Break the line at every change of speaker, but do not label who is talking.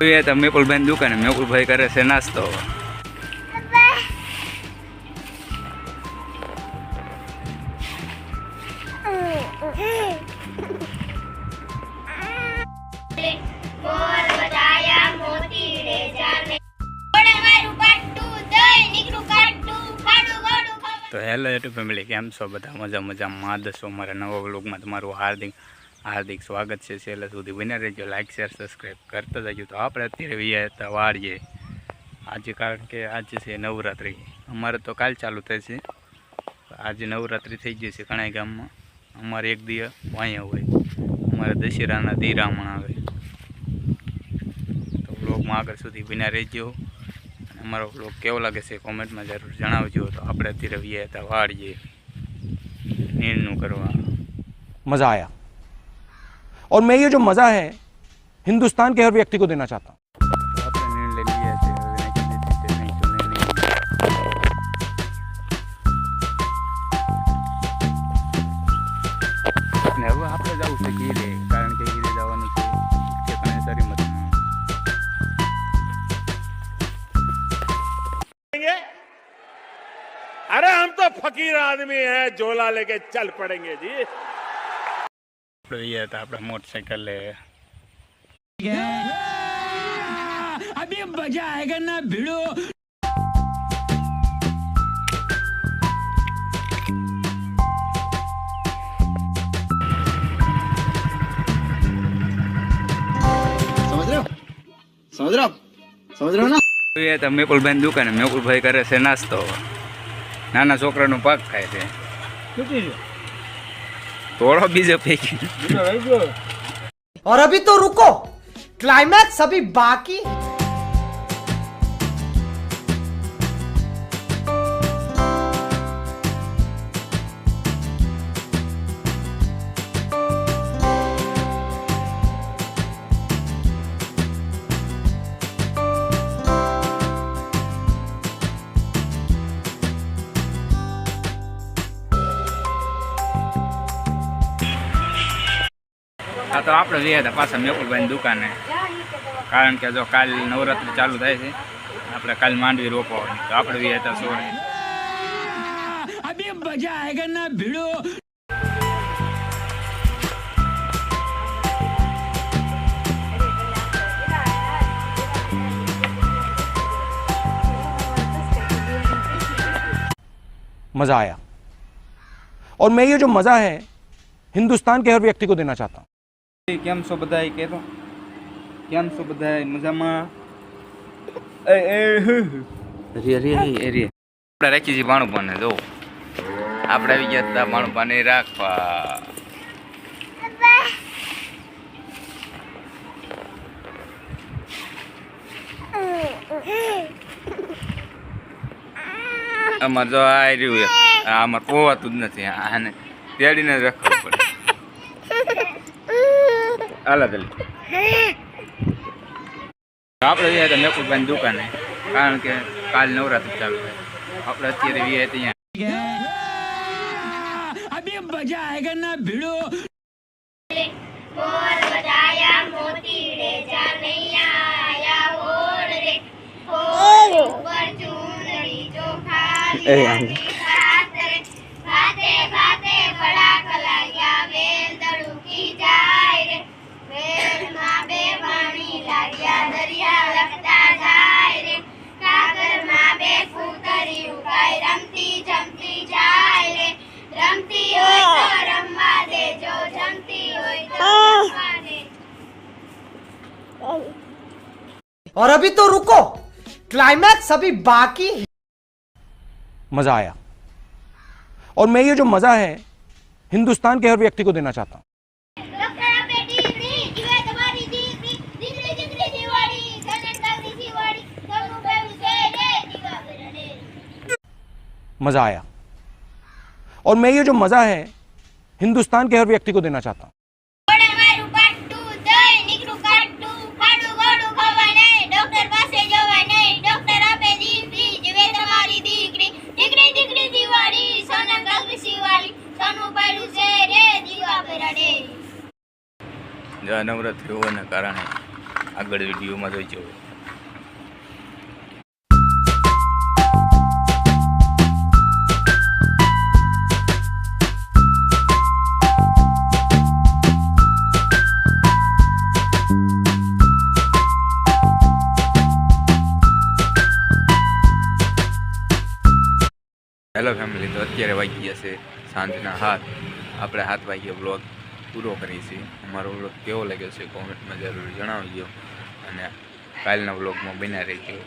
તમે તમને પુલબેન દુકાને મેપુલભાઈ કરે સે નાસ્તો
હે બોલ વદાયા મોતી રે જાલે બડે મારું પાટુ દઈ નીકળું કાટુ પાડો ગોડું
તો હેલો યુટ્યુબ ફેમિલી કેમ છો બધા મજા મજા માં દર્શો મારા નવા વ્લોગ માં તમારું હાર્દિક હાર્દિક સ્વાગત છે છેલ્લે સુધી બને રહેજો લાઇક શેર સબસ્ક્રાઈબ કરતા જજો તો આપણે અત્યારે વૈયા હતા વાળીએ આજે કારણ કે આજે છે નવરાત્રિ અમારે તો કાલ ચાલુ થાય છે આજે નવરાત્રિ થઈ ગઈ છે ઘણા ગામમાં અમારે એક દિય વાંયા હોય અમારે દશેરાના દીરામણ આવે તો બ્લોગમાં આગળ સુધી બિના રહેજો અમારો બ્લોગ કેવો લાગે છે કોમેન્ટમાં જરૂર જણાવજો તો આપણે અત્યારે વૈયા હતા વાળીએ નીરનું કરવા
મજા આવ્યા और मैं ये जो मज़ा है हिंदुस्तान के हर व्यक्ति को देना चाहता हूँ
अरे हम तो फकीर आदमी हैं झोला लेके चल पड़ेंगे जी
આપણે ગયા હતા આપણા મોટરસાઇકલે
અભી મજા આયેગા ના ભીડો સમજ
ને તો મેકુલભાઈ દુકાને મેકુલભાઈ કરે છે નાસ્તો નાના છોકરાનો પાક ખાય છે थोड़ा બીજો ફેંકી
और अभी तो रुको क्लाइमैक्स अभी बाकी
આ તો આપણે જઈએ હતા પાછા મેકુલભાઈની દુકાને કારણ કે જો કાલ નવરાત્રિ ચાલુ થાય છે આપણે કાલ માંડવી રોપવાની તો આપણે જઈએ હતા સોળે
અભી મજા આયેગા ના ભીડો
मज़ा आया और मैं ये जो मज़ा है हिंदुस्तान के हर व्यक्ति को देना चाहता हूँ
કેમ છો બધા એ કહેતો કેમ છો બધા મજામાં આપણે રાખી જો આપણે આવી ગયા રહ્યું અમારે પોવાતું જ નથી આને તેડીને રખ હાલા દલી આપણે ગયા હતા મેકુભાઈ દુકાને કારણ કે કાલ નવરાત્રી ચાલુ થાય આપણે અત્યારે ગયા ત્યાં
અભી મજા આયેગા ના ભીડો
મોર બજાયા મોતી રે જા નૈયા આયા ઓર રે ઓર ઉપર ચૂંદડી ચોખા
और अभी तो रुको क्लाइमैक्स अभी बाकी है
मजा आया और मैं ये जो मजा है हिंदुस्तान के हर व्यक्ति को देना चाहता हूं मज़ा आया और मैं ये जो मज़ा है हिंदुस्तान के हर व्यक्ति को देना चाहता हूं
નવ્રત્યોને કારણે આગળ વિડિયોમાં જોઈજો હેલો ફેમિલી તો અત્યારે 8 વાગ્યા છે સાંજના 7 આપણે 7 વાગ્યે બ્લોગ પૂરો કરીએ છીએ અમારો વ્લોગ કેવો લાગ્યો છે કોમેન્ટમાં જરૂર જણાવજો અને કાલના વ્લોગમાં બન્યા રહેજો